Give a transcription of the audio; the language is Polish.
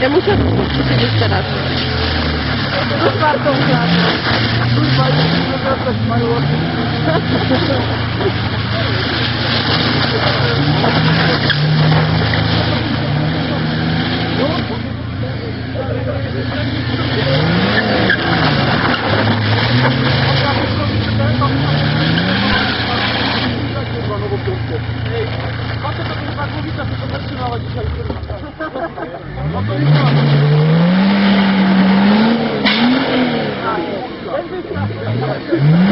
Ja muszę odpuścić jeszcze raz. Do czwartą klasę. Kurwa, nie wracać mają Ej, patrzę, to jest ta głowica, to się zatrzymała dzisiaj, kurwa. Thank you.